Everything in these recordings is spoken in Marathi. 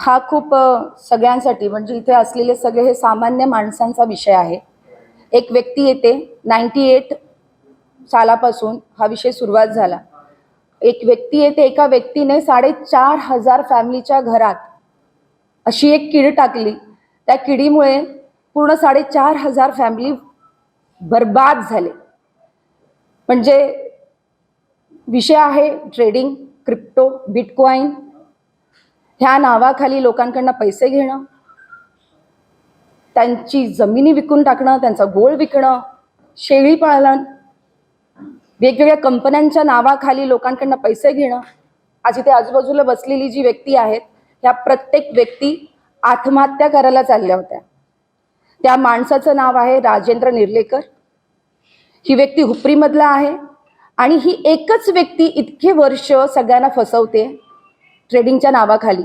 हा खूप सगळ्यांसाठी म्हणजे इथे असलेले सगळे हे सामान्य माणसांचा विषय आहे. एक व्यक्ती येते नाईन्टी एट सालापासून हा विषय सुरुवात झाला. एक व्यक्ती येते एका व्यक्तीने साडेचार हजार फॅमिलीच्या घरात अशी एक कीड टाकली. त्या किडीमुळे पूर्ण साडेचार हजार फॅमिली बर्बाद झाले. म्हणजे विषय आहे ट्रेडिंग क्रिप्टो बिटकॉईन ह्या नावाखाली लोकांकडनं पैसे घेणं त्यांची जमिनी विकून टाकणं त्यांचा गोळ विकणं शेळी पाळणं वेगवेगळ्या कंपन्यांच्या नावाखाली लोकांकडनं पैसे घेणं आज इथे आजूबाजूला बसलेली जी व्यक्ती आहेत ह्या प्रत्येक व्यक्ती आत्महत्या करायला चालल्या होत्या. त्या माणसाचं नाव आहे राजेंद्र निर्लेकर. ही व्यक्ती हुपरीमधला आहे आणि ही एकच व्यक्ती इतके वर्ष सगळ्यांना फसवते. ट्रेडिंगच्या नावाखाली.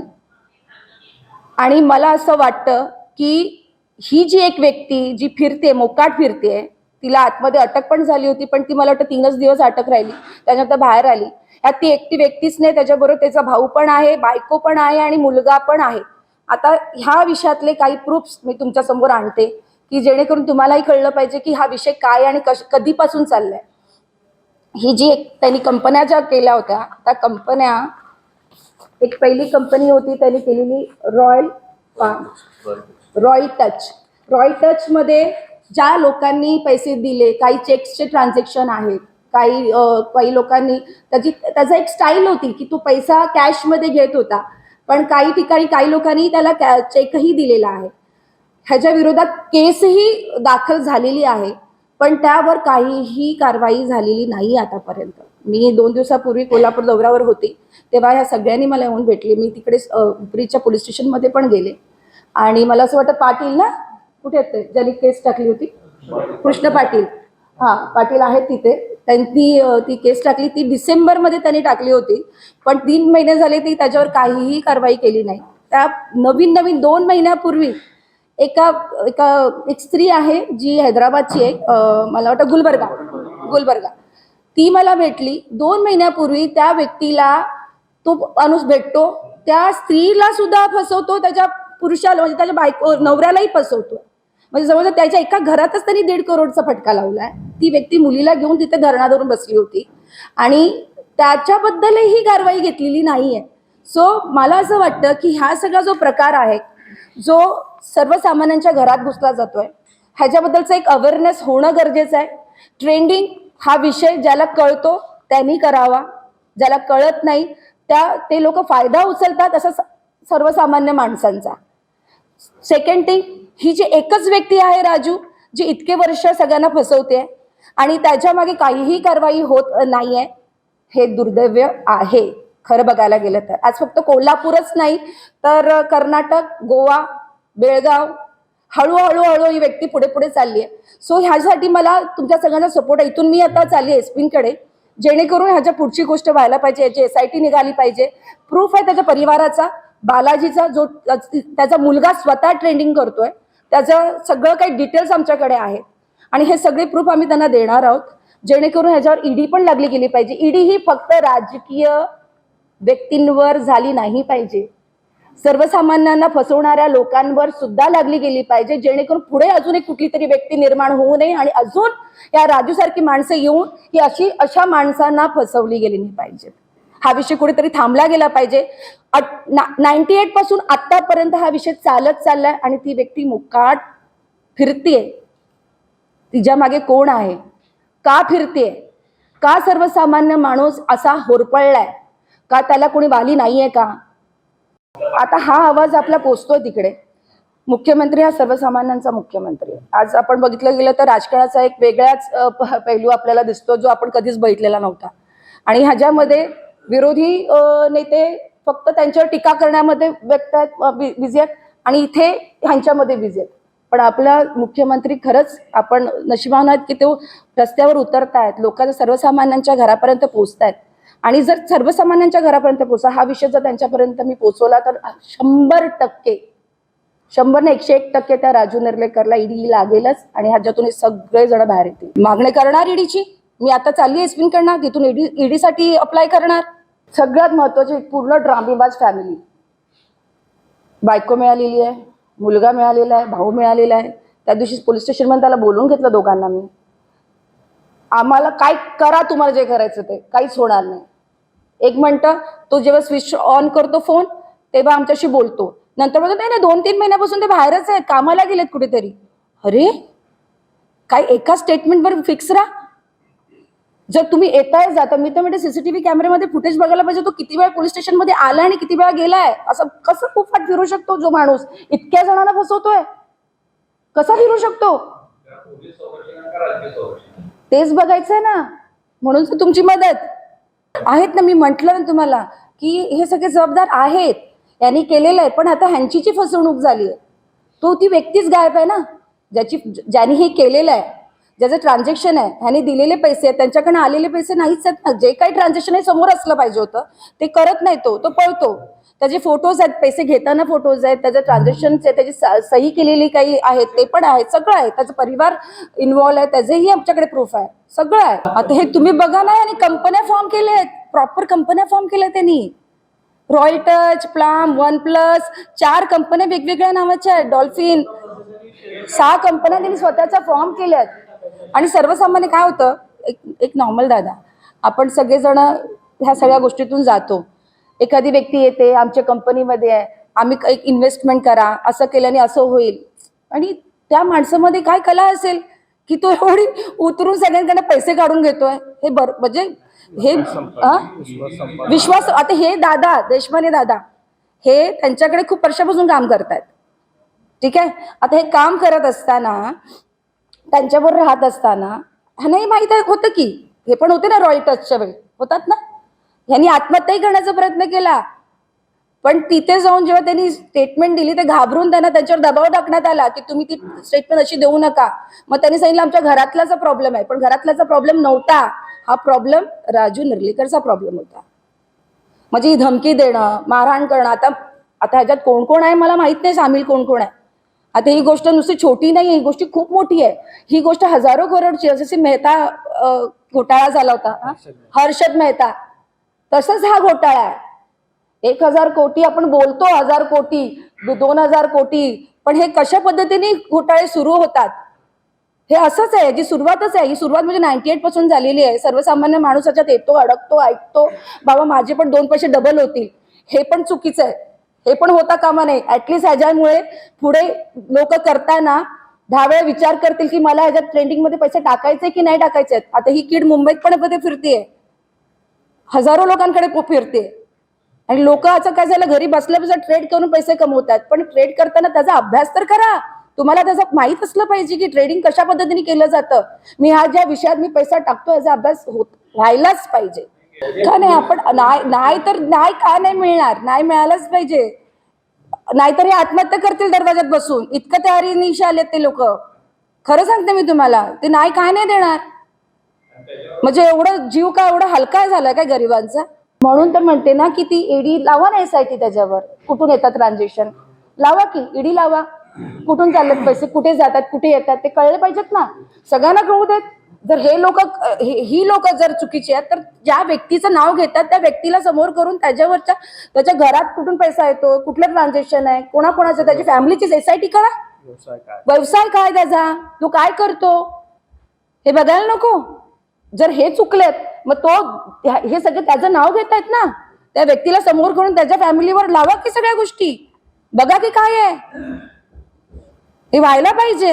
आणि मला असं वाटतं की ही जी एक व्यक्ती जी फिरते मोकाट फिरते तिला आतमध्ये अटक पण झाली होती पण ती मला वाटतं तीनच दिवस अटक राहिली. त्याच्यानंतर बाहेर आली. ह्यात ती एकटी व्यक्तीच नाही त्याच्याबरोबर त्याचा भाऊ पण आहे बायको पण आहे आणि मुलगा पण आहे. आता ह्या विषयातले काही प्रूफ्स मी तुमच्यासमोर आणते की जेणेकरून तुम्हालाही कळलं पाहिजे की हा विषय काय आणि कश कधीपासून चाललाय. ही जी एक त्यांनी कंपन्या ज्या केल्या होत्या त्या कंपन्या एक पहिली कंपनी होती त्यांनी केलेली रॉयल रॉयल टच. रॉयल टचमध्ये ज्या लोकांनी पैसे दिले काही चेक्सचे ट्रान्झॅक्शन आहेत काही काही लोकांनी त्याची त्याचा एक स्टाईल होती की तो पैसा कॅशमध्ये घेत होता पण काही ठिकाणी काही लोकांनी त्याला कॅ चेकही दिलेला आहे. ह्याच्या विरोधात केसही दाखल झालेली आहे. पण त्यावर काहीही कारवाई झालेली नाही आतापर्यंत. मी दोन दिवसापूर्वी कोल्हापूर दौऱ्यावर होती तेव्हा ह्या सगळ्यांनी मला येऊन भेटले. मी तिकडे अ, उपरीच्या पोलीस स्टेशनमध्ये पण गेले. आणि मला असं वाटतं पाटील ना कुठे येते ते? ज्यांनी केस टाकली होती? कृष्ण पाटील. हां पाटील आहेत तिथे. त्यांनी ती केस टाकली. ती डिसेंबरमध्ये त्यांनी टाकली होती. पण तीन महिने झाले ती त्याच्यावर काहीही कारवाई केली नाही. त्या नवीन नवीन दोन महिन्यापूर्वी एका एका एक स्त्री आहे जी हैदराबादची आहे मला वाटतं गुलबर्गा गुलबर्गा. ती मला भेटली. दोन महिन्यापूर्वी त्या व्यक्तीला तो माणूस भेटतो. त्या स्त्रीला सुद्धा फसवतो त्याच्या पुरुषाला म्हणजे त्याच्या बायको नवऱ्यालाही फसवतो. म्हणजे जवळजवळ त्याच्या एका घरातच त्यांनी दीड करोडचा फटका लावलाय. ती व्यक्ती मुलीला घेऊन तिथे धरणा धरून बसली होती. आणि त्याच्याबद्दलही कारवाई घेतलेली नाहीये. सो मला असं वाटतं की हा सगळा जो प्रकार आहे जो सर्वसामान्यांच्या घरात घुसला जातोय. ह्याच्याबद्दलचं एक अवेअरनेस होणं गरजेचं आहे. ट्रेंडिंग हा विषय ज्याला कळतो त्यांनी करावा. ज्याला कळत नाही त्या ते लोक फायदा उचलतात असं स- सर्वसामान्य माणसांचा. सेकंड थिंग ही जी एकच व्यक्ती आहे राजू जी इतके वर्ष सगळ्यांना फसवते आणि त्याच्यामागे काहीही कारवाई होत नाही आहे हे दुर्दैव्य आहे. खरं बघायला गेलं तर. आज फक्त कोल्हापूरच नाही तर कर्नाटक गोवा बेळगाव हळूहळू हळू ही व्यक्ती पुढे पुढे चालली आहे. सो ह्यासाठी मला तुमच्या सगळ्यांचा सपोर्ट आहे. इथून मी आता चालली एस एसपींकडे जेणेकरून ह्याच्या पुढची गोष्ट व्हायला पाहिजे याची एस आय टी निघाली पाहिजे. प्रूफ आहे त्याच्या परिवाराचा बालाजीचा जो त्याचा मुलगा स्वतः ट्रेंडिंग करतोय. त्याचं सगळं काही डिटेल्स आमच्याकडे आहेत. आणि हे सगळे प्रूफ आम्ही त्यांना देणार आहोत. जेणेकरून ह्याच्यावर ईडी पण लागली गेली पाहिजे. ईडी ही फक्त राजकीय व्यक्तींवर झाली नाही पाहिजे. सर्वसामान्यांना फसवणाऱ्या लोकांवर सुद्धा लागली गेली पाहिजे जेणेकरून पुढे अजून एक कुठली तरी व्यक्ती निर्माण होऊ नये आणि अजून या राजूसारखी माणसं येऊन ही अशी अशा माणसांना फसवली गेली नाही पाहिजे हा विषय कुठेतरी थांबला गेला पाहिजे. नाईन्टी एटपासून आतापर्यंत हा विषय चालत चाललाय आणि ती व्यक्ती मुकाट फिरतीये. तिच्यामागे कोण आहे? का फिरतेय? का सर्वसामान्य माणूस असा होरपळलाय? का त्याला कोणी वाली नाहीये का? आता हा आवाज आपला पोचतोय तिकडे. मुख्यमंत्री हा सर्वसामान्यांचा मुख्यमंत्री आहे. आज आपण बघितलं गेलं तर राजकारणाचा एक वेगळाच प- पैलू आपल्याला दिसतो जो आपण कधीच बघितलेला नव्हता. आणि ह्याच्यामध्ये विरोधी नेते फक्त त्यांच्यावर टीका करण्यामध्ये व्यक्त आहेत बिझी आहेत आणि इथे ह्यांच्यामध्ये बिझी आहेत. पण आपला मुख्यमंत्री खरंच आपण नशिबान आहेत की तो रस्त्यावर उतरतायत लोकांच्या सर्वसामान्यांच्या घरापर्यंत पोहोचतायत. आणि जर सर्वसामान्यांच्या घरापर्यंत पोहोचा हा विषय जर त्यांच्यापर्यंत मी पोचवला तर शंभर टक्के शंभर ने एकशे एक टक्के त्या राजू नेर्लेकरला ईडी लागेलच आणि ह्याच्यातून हे सगळे जण बाहेर येतील. मागणी करणार ईडीची? मी आता चालली एसपीन करणार तिथून ईडी ईडीसाठी अप्लाय करणार. सगळ्यात महत्वाची पूर्ण ड्रामेबाज फॅमिली बायको मिळालेली आहे मुलगा मिळालेला आहे भाऊ मिळालेला आहे. त्या दिवशी पोलीस स्टेशनमध्ये त्याला बोलून घेतलं दोघांना मी. आम्हाला काय करा तुम्हाला जे करायचं ते. काहीच होणार नाही. एक म्हणतं तो जेव्हा स्विच ऑन करतो फोन तेव्हा आमच्याशी बोलतो. नंतर म्हणतो नाही नाही दोन तीन महिन्यापासून ते बाहेरच आहेत कामाला गेलेत कुठेतरी. अरे काय एका स्टेटमेंटवर फिक्स राहा. जर तुम्ही येताय जाता मी तर म्हणते सीसीटीव्ही कॅमेऱ्यामध्ये फुटेज बघायला पाहिजे तो किती वेळा पोलीस स्टेशनमध्ये आला आणि किती वेळा गेलाय. असं कसं खूप फाट फिरू शकतो जो माणूस? इतक्या जणांना फसवतोय. कसा फिरू शकतो? तेच बघायचंय ना. म्हणून तर तुमची मदत. आहेत ना मी म्हटलं ना तुम्हाला की हे सगळे जबाबदार आहेत. यांनी केलेलं आहे पण आता ह्यांची जी फसवणूक झाली आहे तो ती व्यक्तीच गायब आहे ना. ज्याची ज्याने हे केलेलं आहे ज्याचं ट्रान्झॅक्शन आहे ह्याने दिलेले पैसे आहेत त्यांच्याकडनं आलेले पैसे नाहीच आहेत ना. जे काही ट्रान्झॅक्शन आहे समोर असलं पाहिजे होतं ते करत नाही तो तो पळतो. त्याचे फोटोज आहेत पैसे घेताना फोटोज आहेत त्याचं ट्रान्झॅक्शन त्याची सही केलेली काही आहेत ते पण आहेत सगळं आहे. त्याचा परिवार इन्व्हॉल्व आहे त्याचेही आमच्याकडे प्रूफ आहे. सगळं आहे. आता हे तुम्ही बघा ना आणि कंपन्या फॉर्म केल्या आहेत. प्रॉपर कंपन्या फॉर्म केल्या त्यांनी. Royal touch palm one plus चार कंपन्या वेगवेगळ्या नावाच्या आहेत. डॉल्फिन सहा कंपन्या त्यांनी स्वतःचा फॉर्म केल्या आहेत. आणि सर्वसामान्य काय होतं? एक एक नॉर्मल दादा. आपण सगळेजण ह्या सगळ्या गोष्टीतून जातो. एखादी व्यक्ती येते आमच्या कंपनीमध्ये आहे आम्ही एक इन्व्हेस्टमेंट करा असं केल्याने असं होईल. आणि त्या माणसामध्ये काय कला असेल? की तो एवढी उतरून सगळ्यांकडे पैसे काढून घेतोय. हे बर म्हणजे हे? विश्वास आता हे दादा देशमाने दादा हे त्यांच्याकडे खूप वर्षापासून काम करतायत. ठीक आहे? आता हे काम करत असताना त्यांच्याबरोबर राहत असताना ह्यांनाही माहीत आहे- होतं की हे पण होते ना रॉयल टचच्या वेळी. होतात ना? ह्यांनी आत्महत्याही करण्याचा प्रयत्न केला. पण तिथे जाऊन जेव्हा त्यांनी स्टेटमेंट दिली ते घाबरून त्यांना त्यांच्यावर दबाव टाकण्यात आला की तुम्ही ती स्टेटमेंट अशी देऊ नका. मग त्यांनी सांगितलं आमच्या घरातलाचा प्रॉब्लेम आहे. पण घरातलाचा प्रॉब्लेम नव्हता. हा प्रॉब्लेम राजू निर्लेकरचा प्रॉब्लेम होता. म्हणजे ही धमकी देणं मारहाण करणं आता आता ह्याच्यात कोण कोण आहे मला माहीत नाही सामील कोण कोण आहे. आता ही गोष्ट नुसती छोटी नाही ही गोष्ट खूप मोठी आहे. ही गोष्ट हजारो करोडची. जसे मेहता घोटाळा झाला होता? हर्षद मेहता. तसंच हा घोटाळा आहे. एक हजार कोटी आपण बोलतो हजार कोटी दोन हजार कोटी पण हे कशा पद्धतीने घोटाळे सुरू होतात? हे असंच आहे जी सुरुवातच आहे. ही सुरुवात म्हणजे नाईन्टी एटपासून झालेली आहे. सर्वसामान्य माणूस याच्यात येतो अडकतो ऐकतो. बाबा माझे पण दोन पैसे डबल होतील. हे पण चुकीचं आहे. हे पण होता कामा नाही ऍटलिस्ट ह्याच्यामुळे पुढे लोक करताना दहा वेळा विचार करतील की मला ह्याच्यात ट्रेंडिंगमध्ये पैसे टाकायचे की नाही टाकायचे आहेत. आता ही कीड मुंबईत पण मध्ये फिरतीये. हजारो लोकांकडे फिरते. आणि लोक असं काय झालं घरी बसल्या बसल्या ट्रेड करून पैसे कमवतात. पण ट्रेड करताना त्याचा अभ्यास तर करा. तुम्हाला त्याचं माहीत असलं पाहिजे की ट्रेडिंग कशा पद्धतीने केलं जातं. मी हा ज्या विषयात मी पैसा टाकतो याचा अभ्यास होत व्हायलाच पाहिजे. का नाही आपण नाही तर नाही का नाही मिळणार? नाही मिळालंच पाहिजे. नाहीतर हे आत्महत्या करतील दरवाजात बसून. इतकं तयारीनिशी आलेत ते लोक. खरं सांगते मी तुम्हाला ते नाही काय नाही देणार? म्हणजे एवढं जीव का एवढा हलका झालाय काय गरिबांचा? म्हणून तर म्हणते ना की ती ईडी लावा ना एस आय टी त्याच्यावर. कुठून येतात ट्रान्झॅक्शन लावा की ईडी लावा. कुठून चाललेत पैसे? कुठे जातात? कुठे येतात? ते कळले पाहिजेत ना. सगळ्यांना कळू देत. जर हे लोक ही लोक जर चुकीची आहेत तर ज्या व्यक्तीचं नाव घेतात त्या व्यक्तीला समोर करून त्याच्यावरच्या त्याच्या घरात कुठून पैसा येतो? कुठलं ट्रान्झॅक्शन आहे? कोणाकोणाचं? त्याची फॅमिलीची एस आय टी करा. व्यवसाय काय त्याचा? तो काय करतो? हे बघायला नको. जर हे चुकलेत मग तो हे सगळं त्याचं नाव घेत आहेत ना? त्या व्यक्तीला समोर करून त्याच्या फॅमिलीवर लावा की सगळ्या गोष्टी? बघा की काय आहे. हे व्हायला पाहिजे.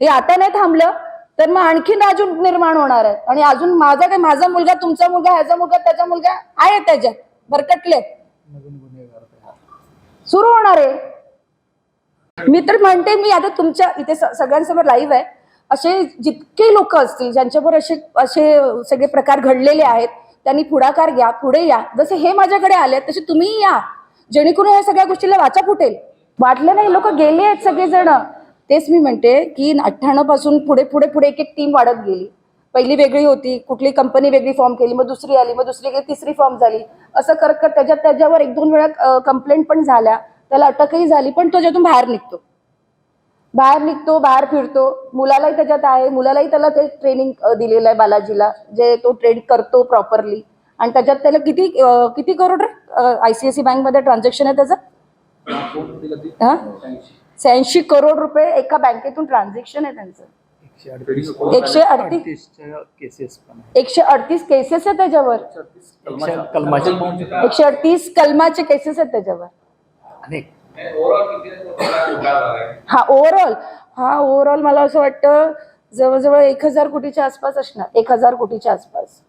हे आता नाही थांबलं तर मग आणखीन राजू निर्माण होणार आहे. आणि अजून माझा काय माझा मुलगा तुमचा मुलगा ह्याचा मुलगा त्याचा मुलगा आहे त्याच्यात भरकटले. सुरू होणार आहे. मी तर म्हणते मी आता तुमच्या इथे सगळ्यांसमोर लाईव्ह आहे. असे जितके लोक असतील ज्यांच्यावर असे असे सगळे प्रकार घडलेले आहेत त्यांनी पुढाकार घ्या पुढे या. जसे हे माझ्याकडे आले तसे तुम्ही या. जेणेकरून या सगळ्या गोष्टीला वाचा फुटेल. वाटलं नाही लोक गेले आहेत सगळेजण. तेच मी म्हणते की अठ्ठ्याण्णवपासून पुढे पुढे पुढे एक एक टीम वाढत गेली. पहिली वेगळी होती कुठली कंपनी वेगळी फॉर्म केली मग दुसरी आली मग दुसरी गेली तिसरी फॉर्म झाली. असं करत करत त्याच्यात त्याच्यावर एक दोन वेळा कंप्लेंट पण झाल्या. त्याला अटकही झाली पण तो त्याच्यातून बाहेर निघतो. बाहेर निघतो बाहेर फिरतो. मुलालाही त्याच्यात आहे. मुलालाही त्याला ते ट्रेनिंग दिलेलं आहे बालाजीला जे तो ट्रेड करतो प्रॉपरली आणि त्याच्यात त्याला किती किती crore I C I C बँकमध्ये ट्रान्झॅक्शन आहे त्याचं? हा? शहाऐंशी करोड रुपये एका बँकेतून ट्रान्झॅक्शन आहे त्यांचं. एकशे अडतीस. केसेस एकशे अडतीस केसेस आहेत त्याच्यावर. एकशे अडतीस कलमाचे. केसेस आहेत त्याच्यावर. अनेक. हा ओव्हरऑल हा ओव्हरऑल मला असं वाटतं जवळजवळ एक हजार कोटीच्या आसपास असणार. एक हजार कोटीच्या आसपास.